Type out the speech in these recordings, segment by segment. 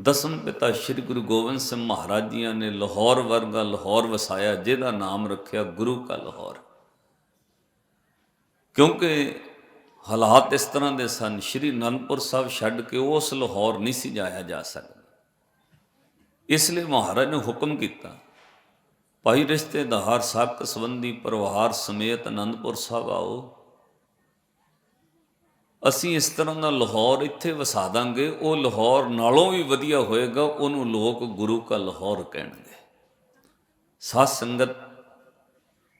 ਦਸਮ ਪਿਤਾ ਸ੍ਰੀ ਗੁਰੂ ਗੋਬਿੰਦ ਸਿੰਘ ਮਹਾਰਾਜ ਜੀਆਂ ਨੇ ਲਾਹੌਰ ਵਰਗਾ ਲਾਹੌਰ ਵਸਾਇਆ, ਜਿਹਦਾ ਨਾਮ ਰੱਖਿਆ ਗੁਰੂ ਕਾ ਲਾਹੌਰ। ਕਿਉਂਕਿ ਹਾਲਾਤ ਇਸ ਤਰ੍ਹਾਂ ਦੇ ਸਨ, ਸ੍ਰੀ ਅਨੰਦਪੁਰ ਸਾਹਿਬ ਛੱਡ ਕੇ ਉਸ ਲਾਹੌਰ ਨਹੀਂ ਸੀ ਜਾਇਆ ਜਾ ਸਕਦਾ। ਇਸ ਲਈ ਮਹਾਰਾਜ ਨੇ ਹੁਕਮ ਕੀਤਾ, ਭਾਈ ਰਿਸ਼ਤੇਦਾਰ ਸਾਕ ਸੰਬੰਧੀ ਪਰਿਵਾਰ ਸਮੇਤ ਅਨੰਦਪੁਰ ਸਾਹਿਬ ਆਓ। ਅਸੀਂ ਇਸ ਤਰ੍ਹਾਂ ਦਾ ਲਾਹੌਰ ਇੱਥੇ ਵਸਾ ਦਾਂਗੇ, ਉਹ ਲਾਹੌਰ ਨਾਲੋਂ ਵੀ ਵਧੀਆ ਹੋਏਗਾ, ਉਹਨੂੰ ਲੋਕ ਗੁਰੂ ਕਾ ਲਾਹੌਰ ਕਹਿਣਗੇ। ਸਾਧ ਸੰਗਤ,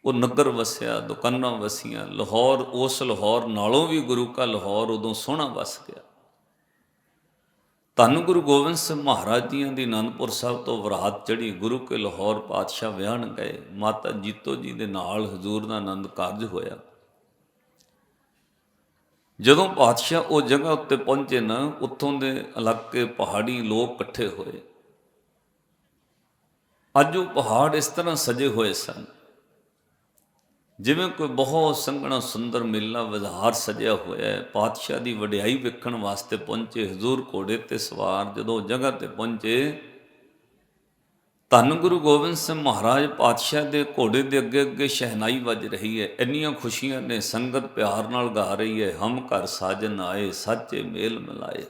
ਉਹ ਨਗਰ ਵਸਿਆ, ਦੁਕਾਨਾਂ ਵਸੀਆਂ, ਲਾਹੌਰ, ਉਸ ਲਾਹੌਰ ਨਾਲੋਂ ਵੀ ਗੁਰੂ ਕਾ ਲਾਹੌਰ ਉਦੋਂ ਸੋਹਣਾ ਵਸ ਗਿਆ। ਧੰਨ ਗੁਰੂ ਗੋਬਿੰਦ ਸਿੰਘ ਮਹਾਰਾਜ ਜੀਆਂ ਦੀ ਅਨੰਦਪੁਰ ਸਾਹਿਬ ਤੋਂ ਵਰਾਤ ਚੜੀ ਗੁਰੂ ਕੇ ਲਾਹੌਰ ਪਾਤਸ਼ਾਹ ਵਿਆਹਣ ਗਏ, ਮਾਤਾ ਜੀਤੋ ਜੀ ਦੇ ਨਾਲ ਹਜ਼ੂਰ ਦਾ ਆਨੰਦ ਕਾਰਜ ਹੋਇਆ। ਜਦੋਂ ਪਾਤਸ਼ਾਹ ਉਹ ਜਗ੍ਹਾ ਉੱਤੇ ਪਹੁੰਚੇ ਨਾ, ਉੱਥੋਂ ਦੇ ਇਲਾਕੇ ਪਹਾੜੀ ਲੋਕ ਇਕੱਠੇ ਹੋਏ। ਅੱਜ ਉਹ ਪਹਾੜ ਇਸ ਤਰ੍ਹਾਂ ਸਜੇ ਹੋਏ ਸਨ, ਜਿਵੇਂ ਕੋਈ ਬਹੁਤ ਸੰਘਣਾ ਸੁੰਦਰ ਮੇਲਾ ਵਿਹਾਰ ਸਜਿਆ ਹੋਇਆ ਹੈ। ਪਾਤਸ਼ਾਹ ਦੀ ਵਡਿਆਈ ਵੇਖਣ ਵਾਸਤੇ ਪਹੁੰਚੇ ਹਜ਼ੂਰ ਘੋੜੇ ਤੇ ਸਵਾਰ ਜਦੋਂ ਜਗ੍ਹਾ ਤੇ ਪਹੁੰਚੇ ਧੰਨ ਗੁਰੂ ਗੋਬਿੰਦ ਸਿੰਘ ਮਹਾਰਾਜ ਪਾਤਸ਼ਾਹ ਦੇ ਘੋੜੇ ਦੇ ਅੱਗੇ ਅੱਗੇ ਸ਼ਹਿਨਾਈ ਵੱਜ ਰਹੀ ਹੈ। ਇੰਨੀਆਂ ਖੁਸ਼ੀਆਂ ਨੇ ਸੰਗਤ ਪਿਆਰ ਨਾਲ ਗਾ ਰਹੀ ਹੈ। ਹਮ ਘਰ ਸਾਜਨ ਆਏ, ਸੱਚੇ ਮੇਲ ਮਿਲਾਏ।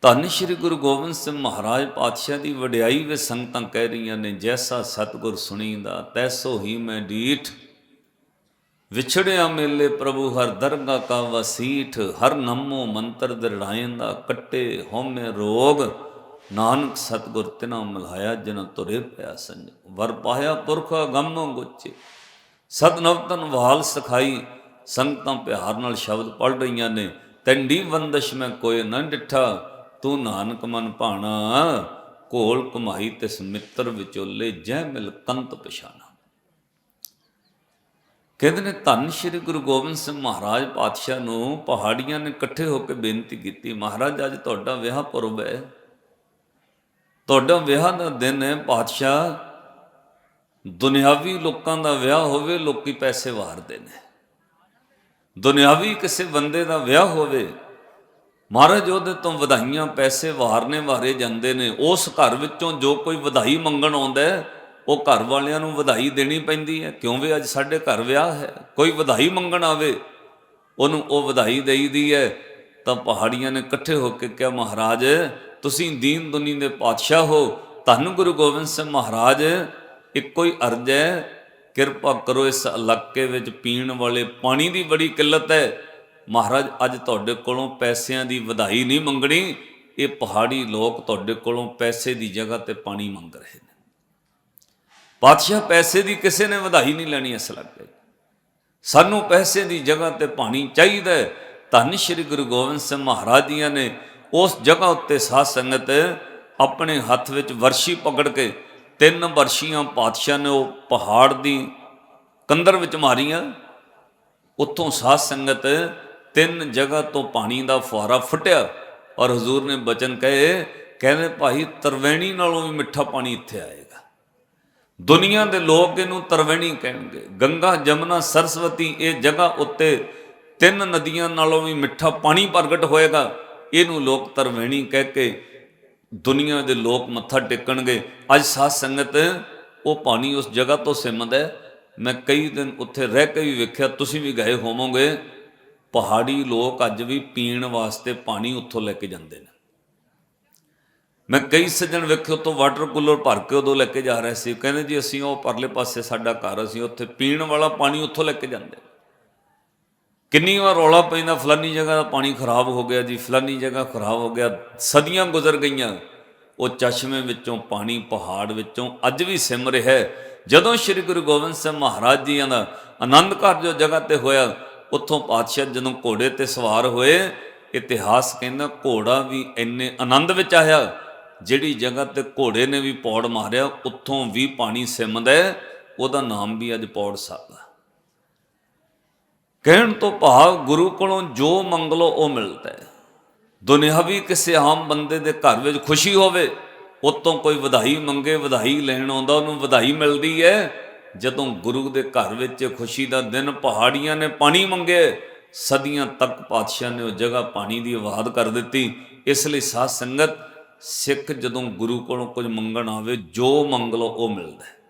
ਧੰਨ ਸ਼੍ਰੀ ਗੁਰੂ ਗੋਬਿੰਦ ਸਿੰਘ ਮਹਾਰਾਜ ਪਾਤਸ਼ਾਹ ਦੀ ਵਡਿਆਈ ਵਿੱਚ ਸੰਗਤਾਂ ਕਹਿ ਰਹੀਆਂ ਨੇ, ਜੈਸਾ ਸਤਗੁਰ ਸੁਣੀਂਦਾ, ਤੈਸੋ ਹੀ ਮੈਂ ਡੀਠ। ਵਿਛੜਿਆ ਮੇਲੇ ਪ੍ਰਭੂ, ਹਰ ਦਰਗਾ ਕਾ ਵਸੀਠ ਹਰ ਨਮੋ ਮੰਤਰ ਦਰੜਾਇੰਦਾ, ਕੱਟੇ ਹਉਮੈ ਰੋਗ। ਨਾਨਕ ਸਤਗੁਰ ਤਿਨਾ ਮਿਲਾਇਆ ਜਿਨ ਤੁਰੇ ਪਿਆ ਸੰਜ। ਵਰ ਪਾਇਆ ਪੁਰਖਾ ਗਮਨੋ ਗੁੱਚੇ ਸਤ ਨਵਤਨ ਵਾਲ ਸਖਾਈ, ਸੰਗਤਾਂ ਪਿਆਰ ਨਾਲ ਸ਼ਬਦ ਪੜ ਰਹੀਆਂ ਨੇ। ਤੰਡੀ ਵੰਦਸ਼ ਮੈਂ ਕੋਈ ਨਾ ਡਿਠਾ, ਤੂੰ ਨਾਨਕ ਮਨ ਭਾਣਾ। ਕੋਲ ਕਮਾਈ ਤਿਸ ਮਿੱਤਰ ਵਿਚੋਲੇ, ਜੈ ਮਿਲ ਕੰਤ ਪਛਾਣਾ। ਕਹਿੰਦੇ ਨੇ, ਧੰਨ ਸ਼੍ਰੀ ਗੁਰੂ ਗੋਬਿੰਦ ਸਿੰਘ ਮਹਾਰਾਜ ਪਾਤਸ਼ਾਹ ਨੂੰ ਪਹਾੜੀਆਂ ਨੇ ਇਕੱਠੇ ਹੋ ਕੇ ਬੇਨਤੀ ਕੀਤੀ, ਮਹਾਰਾਜ, ਅੱਜ ਤੁਹਾਡਾ ਵਿਆਹ ਪੁਰਬ ਹੈ। ਤੁਹਾਡਾ ਵਿਆਹ ਦਾ ਦਿਨ ਹੈ ਪਾਤਸ਼ਾਹ ਦੁਨਿਆਵੀ ਲੋਕਾਂ ਦਾ ਵਿਆਹ ਹੋਵੇ, ਲੋਕੀ ਪੈਸੇ ਵਾਰਦੇ ਨੇ। ਦੁਨਿਆਵੀ ਕਿਸੇ ਬੰਦੇ ਦਾ ਵਿਆਹ ਹੋਵੇ, ਮਹਾਰਾਜ ਉਹਦੇ ਤੋਂ ਵਧਾਈਆਂ ਪੈਸੇ ਵਾਰਨੇ ਵਾਰੇ ਜਾਂਦੇ ਨੇ। ਉਸ ਘਰ ਵਿੱਚੋਂ ਜੋ ਕੋਈ ਵਧਾਈ ਮੰਗਣ ਆਉਂਦਾ ਉਹ ਘਰ ਵਾਲਿਆਂ ਨੂੰ ਵਧਾਈ ਦੇਣੀ ਪੈਂਦੀ ਹੈ। ਕਿਉਂ ਵੀ ਅੱਜ ਸਾਡੇ ਘਰ ਵਿਆਹ ਹੈ, ਕੋਈ ਵਧਾਈ ਮੰਗਣ ਆਵੇ, ਉਹਨੂੰ ਉਹ ਵਧਾਈ ਦੇਈਦੀ ਹੈ। ਤਾਂ ਪਹਾੜੀਆਂ ਨੇ ਇਕੱਠੇ ਹੋ ਕੇ ਕਿਹਾ, ਮਹਾਰਾਜ ਤੁਸੀਂ ਦੀਨ ਦੁਨੀ ਦੇ ਪਾਤਸ਼ਾਹ ਹੋ ਤੁਹਾਨੂੰ ਗੁਰੂ ਗੋਬਿੰਦ ਸਿੰਘ ਮਹਾਰਾਜ, ਇੱਕੋ ਹੀ ਅਰਜ਼ ਹੈ, ਕਿਰਪਾ ਕਰੋ ਇਸ ਇਲਾਕੇ ਵਿੱਚ ਪੀਣ ਵਾਲੇ ਪਾਣੀ ਦੀ ਬੜੀ ਕਿੱਲਤ ਹੈ। ਮਹਾਰਾਜ, ਅੱਜ ਤੁਹਾਡੇ ਕੋਲੋਂ ਪੈਸਿਆਂ ਦੀ ਵਧਾਈ ਨਹੀਂ ਮੰਗਣੀ, ਇਹ ਪਹਾੜੀ ਲੋਕ ਤੁਹਾਡੇ ਕੋਲੋਂ ਪੈਸੇ ਦੀ ਜਗ੍ਹਾ ਤੇ ਪਾਣੀ ਮੰਗ ਰਹੇ ਨੇ। ਪਾਤਸ਼ਾਹ, ਪੈਸੇ ਦੀ ਕਿਸੇ ਨੇ ਵਧਾਈ ਨਹੀਂ ਲੈਣੀ ਇਸ ਇਲਾਕੇ ਸਾਨੂੰ ਪੈਸੇ ਦੀ ਜਗ੍ਹਾ ਤੇ ਪਾਣੀ ਚਾਹੀਦਾ ਹੈ। ਧੰਨ ਸ਼੍ਰੀ ਗੁਰੂ ਗੋਬਿੰਦ ਸਿੰਘ ਮਹਾਰਾਜ ਜੀਆਂ ਨੇ ਉਸ ਜਗ੍ਹਾ ਉੱਤੇ ਸਾਧ ਸੰਗਤ ਆਪਣੇ ਹੱਥ ਵਿੱਚ ਵਰਸ਼ੀ ਪਕੜ ਕੇ ਤਿੰਨ ਵਰਸ਼ੀਆਂ ਪਾਤਸ਼ਾਹ ਨੇ ਉਹ ਪਹਾੜ ਦੀ ਕੰਦਰ ਵਿੱਚ ਮਾਰੀਆਂ। ਉੱਥੋਂ ਸਾਧ ਸੰਗਤ ਤਿੰਨ ਜਗ੍ਹਾ ਤੋਂ ਪਾਣੀ ਦਾ ਫੁਹਾਰਾ ਫੁੱਟਿਆ ਔਰ ਹਜ਼ੂਰ ਨੇ ਬਚਨ ਕਹੇ, ਕਹਿੰਦੇ, ਭਾਈ, ਤਰਵੈਣੀ ਨਾਲੋਂ ਵੀ ਮਿੱਠਾ ਪਾਣੀ ਇੱਥੇ ਆਏਗਾ। ਦੁਨੀਆ ਦੇ ਲੋਕ ਇਹਨੂੰ ਤਰਵੈਣੀ ਕਹਿਣਗੇ। ਗੰਗਾ, ਜਮਨਾ, ਸਰਸਵਤੀ, ਇਹ ਜਗ੍ਹਾ ਉੱਤੇ ਤਿੰਨ ਨਦੀਆਂ ਨਾਲੋਂ ਵੀ ਮਿੱਠਾ ਪਾਣੀ ਪ੍ਰਗਟ ਹੋਏਗਾ। ਇਹਨੂੰ ਲੋਕ ਤਰਵੇਣੀ ਕਹਿ ਕੇ ਦੁਨੀਆ ਦੇ ਲੋਕ ਮੱਥਾ ਟੇਕਣਗੇ। ਅੱਜ ਸਾਧ ਸੰਗਤ, ਉਹ ਪਾਣੀ ਉਸ ਜਗ੍ਹਾ ਤੋਂ ਸਿਮਦਾ ਹੈ। ਮੈਂ ਕਈ ਦਿਨ ਉੱਥੇ ਰਹਿ ਕੇ ਵੀ ਵੇਖਿਆ, ਤੁਸੀਂ ਵੀ ਗਏ ਹੋਵੋਗੇ। ਪਹਾੜੀ ਲੋਕ ਅੱਜ ਵੀ ਪੀਣ ਵਾਸਤੇ ਪਾਣੀ ਉੱਥੋਂ ਲੈ ਕੇ ਜਾਂਦੇ ਨੇ। ਮੈਂ ਕਈ ਸੱਜਣ ਵੇਖੇ, ਉੱਥੋਂ ਵਾਟਰ ਕੂਲਰ ਭਰ ਕੇ ਉਦੋਂ ਲੈ ਕੇ ਜਾ ਰਹੇ ਸੀ। ਕਹਿੰਦੇ ਜੀ, ਅਸੀਂ ਉਹ ਪਰਲੇ ਪਾਸੇ ਸਾਡਾ ਘਰ, ਅਸੀਂ ਉੱਥੇ ਪੀਣ ਵਾਲਾ ਪਾਣੀ ਉੱਥੋਂ ਲੈ ਕੇ ਜਾਂਦੇ। ਕਿੰਨੀ ਵਾਰ ਰੌਲਾ ਪੈਂਦਾ, ਫਲਾਨੀ ਜਗ੍ਹਾ ਦਾ ਪਾਣੀ ਖਰਾਬ ਹੋ ਗਿਆ ਜੀ, ਫਲਾਨੀ ਜਗ੍ਹਾ ਖਰਾਬ ਹੋ ਗਿਆ, ਸਦੀਆਂ ਗੁਜ਼ਰ ਗਈਆਂ, ਉਹ ਚਸ਼ਮੇ ਵਿੱਚੋਂ, ਪਾਣੀ ਪਹਾੜ ਵਿੱਚੋਂ ਅੱਜ ਵੀ ਸਿਮ ਰਿਹਾ ਹੈ। ਜਦੋਂ ਸ੍ਰੀ ਗੁਰੂ ਗੋਬਿੰਦ ਸਿੰਘ ਮਹਾਰਾਜ ਜੀਆਂ ਦਾ ਆਨੰਦ ਕਾਰਜ ਜੋ ਜਗ੍ਹਾ ਤੇ ਹੋਇਆ, ਉੱਥੋਂ ਪਾਤਸ਼ਾਹ ਜਦੋਂ ਘੋੜੇ ਤੇ ਸਵਾਰ ਹੋਏ, ਇਤਿਹਾਸ ਕਹਿੰਦਾ ਘੋੜਾ ਵੀ ਇੰਨੇ ਆਨੰਦ ਵਿੱਚ ਆਇਆ, ਜਿਹੜੀ ਜਗ੍ਹਾ ਤੇ ਘੋੜੇ ਨੇ ਵੀ ਪੌੜ ਮਾਰਿਆ, ਉੱਥੋਂ ਵੀ ਪਾਣੀ ਸਿਮਦਾ ਉਹਦਾ ਨਾਮ ਵੀ ਅੱਜ ਪੌੜ ਸਾਹਿਬ ਕਹਿਣ ਤੋਂ ਭਾਵ ਗੁਰੂ ਕੋਲੋਂ ਜੋ ਮੰਗ ਲਓ ਉਹ ਮਿਲਦਾ ਹੈ। ਦੁਨਿਆਵੀ ਕਿਸੇ ਆਮ ਬੰਦੇ ਦੇ ਘਰ ਵਿੱਚ ਖੁਸ਼ੀ ਹੋਵੇ, ਉਤੋਂ ਕੋਈ ਵਧਾਈ ਮੰਗੇ, ਵਧਾਈ ਲੈਣ ਆਉਂਦਾ, ਉਹਨੂੰ ਵਧਾਈ ਮਿਲਦੀ ਹੈ। ਜਦੋਂ ਗੁਰੂ ਦੇ ਘਰ ਵਿੱਚ ਖੁਸ਼ੀ ਦਾ ਦਿਨ ਪਹਾੜੀਆਂ ਨੇ ਪਾਣੀ ਮੰਗੇ, ਸਦੀਆਂ ਤੱਕ ਪਾਤਸ਼ਾਹ ਨੇ ਉਹ ਜਗ੍ਹਾ ਪਾਣੀ ਦੀ ਆਵਾਜ਼ ਕਰ ਦਿੱਤੀ। ਇਸ ਲਈ ਸਾਧ ਸੰਗਤ, ਸਿੱਖ ਜਦੋਂ ਗੁਰੂ ਕੋਲੋਂ ਕੁਝ ਮੰਗਣ ਆਵੇ, ਜੋ ਮੰਗ ਲਓ ਉਹ ਮਿਲਦਾ ਹੈ।